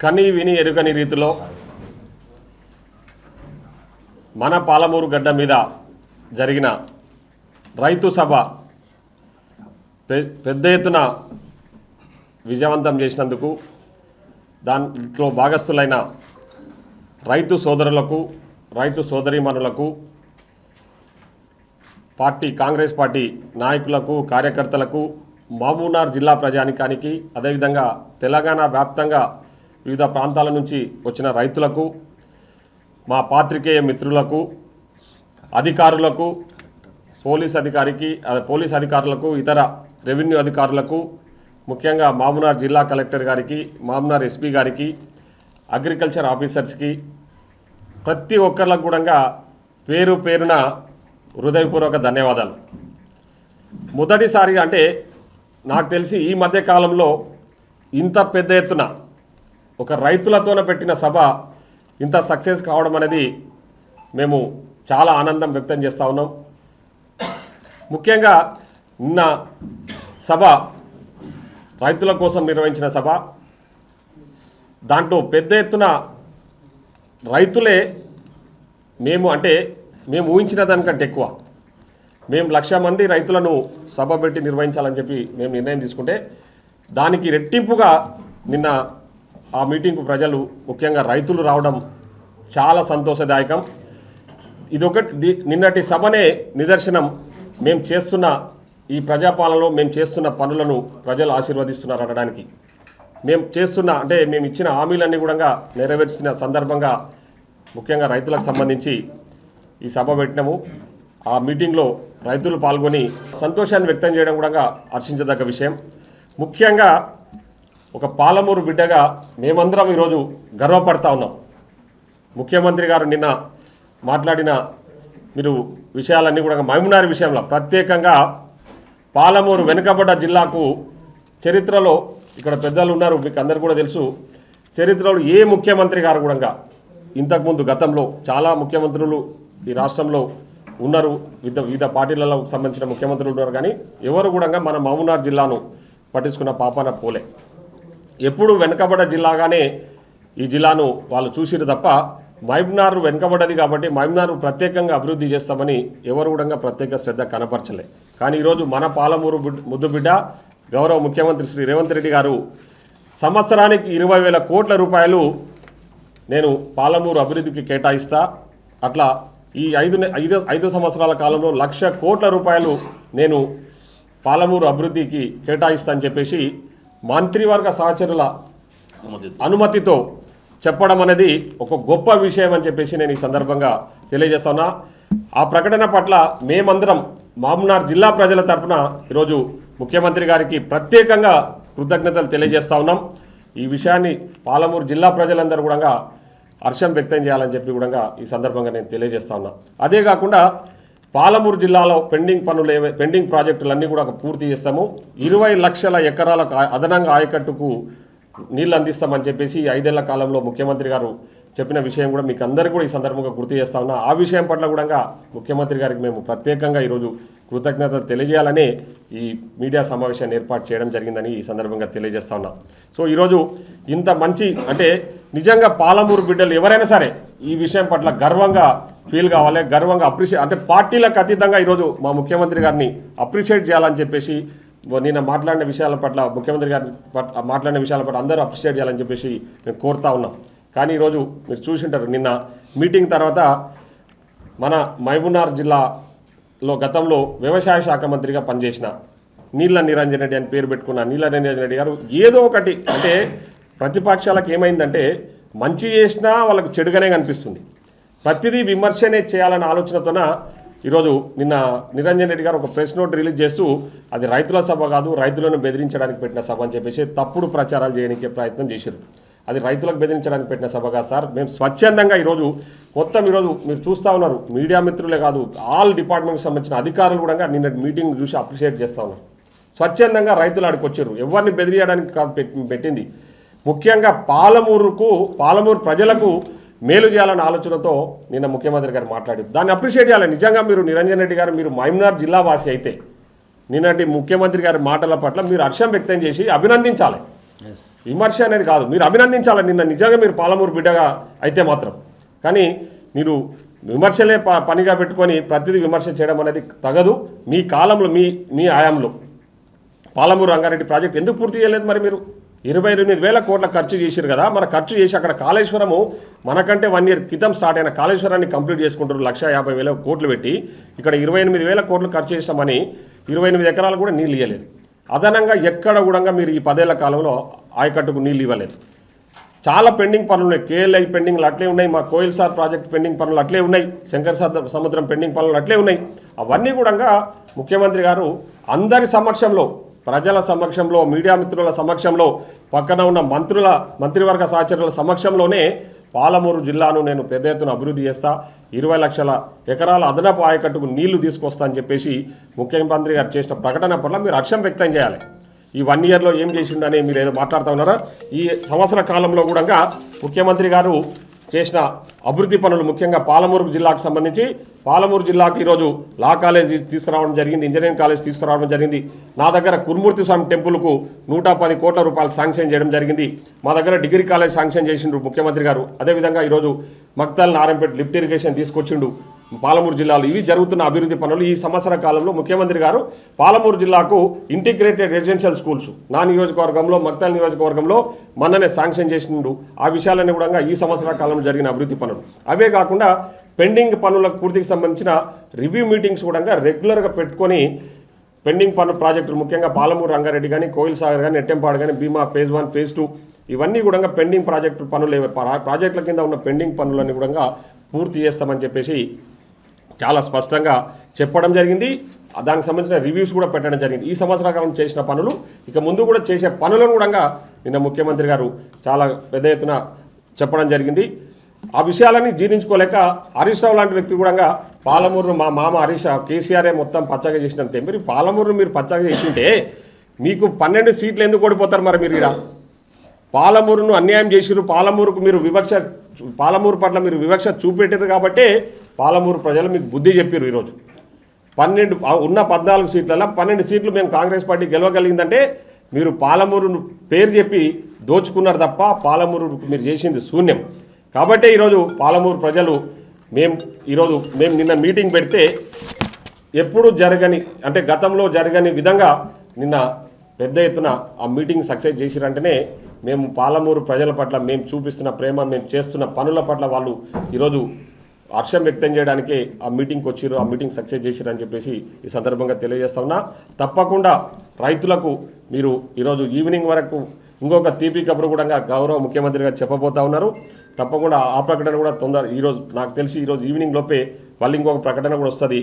కని విని ఎరుగని రీతిలో మన పాలమూరు గడ్డ మీద జరిగిన రైతు సభ పె- పెద్ద ఎత్తున విజయవంతం చేసినందుకు దాంట్లో భాగస్థులైన రైతు సోదరులకు రైతు సోదరీమణులకు పార్టీ కాంగ్రెస్ పార్టీ నాయకులకు కార్యకర్తలకు మామూనార్ జిల్లా ప్రజానికానికి అదేవిధంగా తెలంగాణ వ్యాప్తంగా వివిధ ప్రాంతాల నుంచి వచ్చిన రైతులకు మా పాత్రికేయ మిత్రులకు అధికారులకు పోలీస్ అధికారికి పోలీస్ అధికారులకు ఇతర రెవెన్యూ అధికారులకు ముఖ్యంగా మామునార్ జిల్లా కలెక్టర్ గారికి మామునార్ ఎస్పీ గారికి అగ్రికల్చర్ ఆఫీసర్స్కి ప్రతి ఒక్కరికి కూడా పేరు పేరున హృదయపూర్వక ధన్యవాదాలు. మొదటిసారి అంటే నాకు తెలిసి ఈ మధ్య కాలంలో ఇంత పెద్ద ఎత్తున ఒక రైతులతోనే పెట్టిన సభ ఇంత సక్సెస్ కావడం అనేది మేము చాలా ఆనందం వ్యక్తం చేస్తూ ఉన్నాం. ముఖ్యంగా నిన్న సభ రైతుల కోసం నిర్వహించిన సభ. దాంట్లో పెద్ద ఎత్తున రైతులే మేము అంటే మేము ఊహించిన దానికంటే ఎక్కువ. మేము లక్ష మంది రైతులను సభ పెట్టి నిర్వహించాలని చెప్పి మేము నిర్ణయం తీసుకుంటే దానికి రెట్టింపుగా నిన్న ఆ మీటింగ్కు ప్రజలు ముఖ్యంగా రైతులు రావడం చాలా సంతోషదాయకం. ఇదొకటి ది- నిన్నటి సభనే నిదర్శనం. మేము చేస్తున్న ఈ ప్రజాపాలనలో మేము చేస్తున్న పనులను ప్రజలు ఆశీర్వదిస్తున్నారు అనడానికి. మేము చేస్తున్న అంటే మేము ఇచ్చిన హామీలన్నీ కూడా నెరవేర్చిన సందర్భంగా ముఖ్యంగా రైతులకు సంబంధించి ఈ సభ పెట్టినాము. ఆ మీటింగ్లో రైతులు పాల్గొని సంతోషాన్ని వ్యక్తం చేయడం కూడా హర్షించదగ్గ విషయం. ముఖ్యంగా ఒక పాలమూరు బిడ్డగా మేమందరం ఈరోజు గర్వపడతా ఉన్నాం. ముఖ్యమంత్రి గారు నిన్న మాట్లాడిన మీరు విషయాలన్నీ కూడా మహబూబ్నగర్ విషయంలో ప్రత్యేకంగా పాలమూరు వెనుకబడ్డ జిల్లాకు చరిత్రలో ఇక్కడ పెద్దలు ఉన్నారు మీకు అందరు కూడా తెలుసు. చరిత్రలో ఏ ముఖ్యమంత్రి గారు కూడా ఇంతకుముందు గతంలో చాలా ముఖ్యమంత్రులు ఈ రాష్ట్రంలో ఉన్నారు. వివిధ వివిధ పార్టీలలో సంబంధించిన ముఖ్యమంత్రులు ఉన్నారు కానీ ఎవరు కూడా మన మహబూబ్నగర్ జిల్లాను పట్టించుకున్న పాపాన పోలే. ఎప్పుడు వెనుకబడ జిల్లాగానే ఈ జిల్లాను వాళ్ళు చూసిరు తప్ప మహబూబ్నగర్ వెనుకబడ్డది కాబట్టి మహబూబ్నగర్ ప్రత్యేకంగా అభివృద్ధి చేస్తామని ఎవరు కూడా ప్రత్యేక శ్రద్ధ కనపరచలే. కానీ ఈరోజు మన పాలమూరు ముద్దుబిడ్డ ముద్దు బిడ్డ గౌరవ ముఖ్యమంత్రి శ్రీ రేవంత్ రెడ్డి గారు సంవత్సరానికి ఇరవై వేల కోట్ల రూపాయలు నేను పాలమూరు అభివృద్ధికి కేటాయిస్తా అట్లా ఈ ఐదు ఐదు ఐదు సంవత్సరాల కాలంలో లక్ష కోట్ల రూపాయలు నేను పాలమూరు అభివృద్ధికి కేటాయిస్తా అని చెప్పేసి మంత్రివర్గ సహచరుల అనుమతితో. చెప్పడం అనేది ఒక గొప్ప విషయం అని చెప్పేసి నేను ఈ సందర్భంగా తెలియజేస్తున్నా. ఆ ప్రకటన పట్ల మేమందరం మామ్నార్ జిల్లా ప్రజల తరపున ఈరోజు ముఖ్యమంత్రి గారికి ప్రత్యేకంగా కృతజ్ఞతలు తెలియజేస్తా ఉన్నాం. ఈ విషయాన్ని పాలమూరు జిల్లా ప్రజలందరూ కూడా హర్షం వ్యక్తం చేయాలని చెప్పి కూడా ఈ సందర్భంగా నేను తెలియజేస్తా ఉన్నా. అదే కాకుండా పాలమూరు జిల్లాలో పెండింగ్ పనులు ఏవై పెండింగ్ ప్రాజెక్టులన్నీ కూడా పూర్తి చేస్తాము. ఇరవై లక్షల ఎకరాలకు అదనంగా ఆయకట్టుకు నీళ్ళు అందిస్తామని చెప్పేసి ఐదేళ్ళ కాలంలో ముఖ్యమంత్రి గారు చెప్పిన విషయం కూడా మీకు అందరికీ కూడా ఈ సందర్భంగా గుర్తు చేస్తా ఉన్నా. ఆ విషయం పట్ల కూడా ముఖ్యమంత్రి గారికి మేము ప్రత్యేకంగా ఈరోజు కృతజ్ఞతలు తెలియజేయాలనే ఈ మీడియా సమావేశాన్ని ఏర్పాటు చేయడం జరిగిందని ఈ సందర్భంగా తెలియజేస్తా ఉన్నా. సో ఈరోజు ఇంత మంచి అంటే నిజంగా పాలమూరు బిడ్డలు ఎవరైనా సరే ఈ విషయం పట్ల గర్వంగా ఫీల్ కావాలి గర్వంగా అప్రిషియేట్ అంటే పార్టీలకు అతీతంగా ఈరోజు మా ముఖ్యమంత్రి గారిని అప్రిషియేట్ చేయాలని చెప్పేసి నిన్న మాట్లాడిన విషయాల పట్ల ముఖ్యమంత్రి గారి పట్ల మాట్లాడిన విషయాల పట్ల అందరూ అప్రిషియేట్ చేయాలని చెప్పేసి మేము కోరుతా ఉన్నాం. కానీ ఈరోజు మీరు చూసింటారు నిన్న మీటింగ్ తర్వాత మన మహబూబ్నగర్ జిల్లాలో గతంలో వ్యవసాయ శాఖ మంత్రిగా పనిచేసిన నీళ్ళ నిరంజన్ రెడ్డి అని పేరు పెట్టుకున్న నీళ్ళ నిరంజన్ రెడ్డి గారు ఏదో ఒకటి అంటే ప్రతిపక్షాలకు ఏమైందంటే మంచి చేసినా వాళ్ళకి చెడుగానే కనిపిస్తుంది. ప్రతిదీ విమర్శనే చేయాలన్న ఆలోచనతోన ఈరోజు నిన్న నిరంజన్ రెడ్డి గారు ఒక ప్రెస్ నోట్ రిలీజ్ చేస్తూ అది రైతుల సభ కాదు రైతులను బెదిరించడానికి పెట్టిన సభ అని చెప్పేసి తప్పుడు ప్రచారాలు చేయడానికి ప్రయత్నం చేశారు. అది రైతులకు బెదిరించడానికి పెట్టిన సభ కాదు సార్. మేము స్వచ్ఛందంగా ఈరోజు మొత్తం ఈరోజు మీరు చూస్తూ ఉన్నారు. మీడియా మిత్రులే కాదు ఆల్ డిపార్ట్మెంట్కి సంబంధించిన అధికారులు కూడా నిన్న మీటింగ్ చూసి అప్రిషియేట్ చేస్తూ ఉన్నారు. స్వచ్ఛందంగా రైతులు ఆడికి వచ్చారు ఎవరిని బెదిరియడానికి కాదు పెట్టింది. ముఖ్యంగా పాలమూరుకు పాలమూరు ప్రజలకు మేలు చేయాలన్న ఆలోచనతో నిన్న ముఖ్యమంత్రి గారు మాట్లాడారు. దాన్ని అప్రిషియేట్ చేయాలి. నిజంగా మీరు నిరంజన్ రెడ్డి గారు మీరు మైమ్నార్ జిల్లా వాసి అయితే నిన్నటి ముఖ్యమంత్రి గారి మాటల పట్ల మీరు హర్షం వ్యక్తం చేసి అభినందించాలి. విమర్శ అనేది కాదు. మీరు అభినందించాలి. నిన్న నిజంగా మీరు పాలమూరు బిడ్డగా అయితే మాత్రం. కానీ మీరు విమర్శలే పనిగా పెట్టుకొని ప్రతిదీ విమర్శ చేయడం అనేది తగదు. మీ కాలంలో మీ మీ ఆయాంలో పాలమూరు రంగారెడ్డి ప్రాజెక్ట్ ఎందుకు పూర్తి చేయలేదు మరి మీరు? ఇరవై ఎనిమిది వేల కోట్ల ఖర్చు చేశారు కదా. మన ఖర్చు చేసి అక్కడ కాళేశ్వరము మనకంటే వన్ ఇయర్ క్రితం స్టార్ట్ అయిన కాళేశ్వరాన్ని కంప్లీట్ చేసుకుంటారు. లక్ష యాభై వేల కోట్లు పెట్టి ఇక్కడ ఇరవై ఎనిమిది వేల కోట్లు ఖర్చు చేసామని ఇరవై ఎనిమిది ఎకరాలు కూడా నీళ్ళు ఇవ్వలేదు అదనంగా ఎక్కడ కూడా మీరు ఈ పదేళ్ళ కాలంలో ఆయకట్టుకు నీళ్ళు ఇవ్వలేదు. చాలా పెండింగ్ పనులు ఉన్నాయి. కేఎల్ఐ పెండింగ్లు అట్లే ఉన్నాయి. మా కోయిల్ సార్ ప్రాజెక్ట్ పెండింగ్ పనులు అట్లే ఉన్నాయి. శంకర్ సముద్రం పెండింగ్ పనులు అట్లే ఉన్నాయి. అవన్నీ కూడా ముఖ్యమంత్రి గారు అందరి సమక్షంలో ప్రజల సమక్షంలో మీడియా మిత్రుల సమక్షంలో పక్కన ఉన్న మంత్రుల మంత్రివర్గ సహచరుల సమక్షంలోనే పాలమూరు జిల్లాను నేను పెద్ద ఎత్తున అభివృద్ధి చేస్తా ఇరవై లక్షల ఎకరాల అదనపు ఆయకట్టుకు నీళ్ళు తీసుకొస్తా అని చెప్పేసి ముఖ్యమంత్రి గారు చేసిన ప్రకటన పట్ల మీరు హర్షం వ్యక్తం చేయాలి. ఈ వన్ ఇయర్లో ఏం చేసిండని మీరు ఏదో మాట్లాడుతూ ఉన్నారా? ఈ సంవత్సర కాలంలో కూడా ముఖ్యమంత్రి గారు చేసిన అభివృద్ధి పనులు ముఖ్యంగా పాలమూరు జిల్లాకు సంబంధించి పాలమూరు జిల్లాకు ఈరోజు లా కాలేజ్ తీసుకురావడం జరిగింది ఇంజనీరింగ్ కాలేజ్ తీసుకురావడం జరిగింది. నా దగ్గర కురుమూర్తి స్వామి టెంపుల్కు నూట పది కోట్ల రూపాయలు శాంక్షన్ చేయడం జరిగింది. మా దగ్గర డిగ్రీ కాలేజ్ శాంక్షన్ చేసిండ్రు ముఖ్యమంత్రి గారు. అదేవిధంగా ఈరోజు మక్తల్ నారాయణపేట లిఫ్ట్ ఇరిగేషన్ తీసుకొచ్చిండు. పాలమూరు జిల్లాలో ఇవి జరుగుతున్న అభివృద్ధి పనులు. ఈ సంవత్సర కాలంలో ముఖ్యమంత్రి గారు పాలమూరు జిల్లాకు ఇంటిగ్రేటెడ్ రెసిడెన్షియల్ స్కూల్స్ నా నియోజకవర్గంలో మక్తల్ నియోజకవర్గంలో మొన్ననే శాంక్షన్ చేసిండు. ఆ విషయాలన్నీ కూడా ఈ సంవత్సర కాలంలో జరిగిన అభివృద్ధి పనులు. అవే కాకుండా పెండింగ్ పనులకు పూర్తికి సంబంధించిన రివ్యూ మీటింగ్స్ కూడా రెగ్యులర్గా పెట్టుకొని పెండింగ్ పనుల ప్రాజెక్టులు ముఖ్యంగా పాలమూరు రంగారెడ్డి కానీ కోయిల్ సాగర్ కానీ నెట్టెంపాడు కానీ Bhima phase one phase two ఇవన్నీ కూడా పెండింగ్ ప్రాజెక్టు పనులు ప్రాజెక్టుల కింద ఉన్న పెండింగ్ పనులన్నీ కూడా పూర్తి చేస్తామని చెప్పేసి చాలా స్పష్టంగా చెప్పడం జరిగింది. దానికి సంబంధించిన రివ్యూస్ కూడా పెట్టడం జరిగింది. ఈ సంవత్సర కాలం చేసిన పనులు ఇక ముందు కూడా చేసే పనులను కూడా నిన్న ముఖ్యమంత్రి గారు చాలా పెద్ద ఎత్తున చెప్పడం జరిగింది. ఆ విషయాలని జీర్ణించుకోలేక హరీష్ రావు లాంటి వ్యక్తి కూడా పాలమూరును మా మామ హరీష్ కేసీఆర్ఏ మొత్తం పచ్చగా చేసినంత. మీరు పాలమూరును మీరు పచ్చగా చేసింటే మీకు పన్నెండు సీట్లు ఎందుకు ఓడిపోతారు మరి మీరు ఇక్కడ పాలమూరును అన్యాయం చేసిరు పాలమూరుకు మీరు వివక్ష పాలమూరు పట్ల మీరు వివక్ష చూపెట్టారు కాబట్టే పాలమూరు ప్రజలు మీకు బుద్ధి చెప్పారు ఈరోజు. పన్నెండు ఉన్న పద్నాలుగు సీట్లలో పన్నెండు సీట్లు మేము కాంగ్రెస్ పార్టీ గెలవగలిగిందంటే మీరు పాలమూరును పేరు చెప్పి దోచుకున్నారు తప్ప పాలమూరు మీరు చేసింది శూన్యం. కాబట్టే ఈరోజు పాలమూరు ప్రజలు మేము ఈరోజు మేము నిన్న మీటింగ్ పెడితే ఎప్పుడు జరగని అంటే గతంలో జరగని విధంగా నిన్న పెద్ద ఎత్తున ఆ మీటింగ్ సక్సెస్ చేసిరంటేనే మేము పాలమూరు ప్రజల పట్ల మేము చూపిస్తున్న ప్రేమ మేము చేస్తున్న పనుల పట్ల వాళ్ళు ఈరోజు హర్షం వ్యక్తం చేయడానికే ఆ మీటింగ్కి వచ్చిర్రు ఆ మీటింగ్ సక్సెస్ చేసిరని చెప్పేసి ఈ సందర్భంగా తెలియజేస్తా ఉన్నా. తప్పకుండా రైతులకు మీరు ఈరోజు ఈవినింగ్ వరకు ఇంకొక తీపి కబురు కూడా గౌరవ ముఖ్యమంత్రి గారు చెప్పబోతా ఉన్నారు. తప్పకుండా ఆ ప్రకటన కూడా తొందర ఈరోజు నాకు తెలిసి ఈరోజు ఈవినింగ్ లోపే వాళ్ళు ఇంకొక ప్రకటన కూడా వస్తుంది.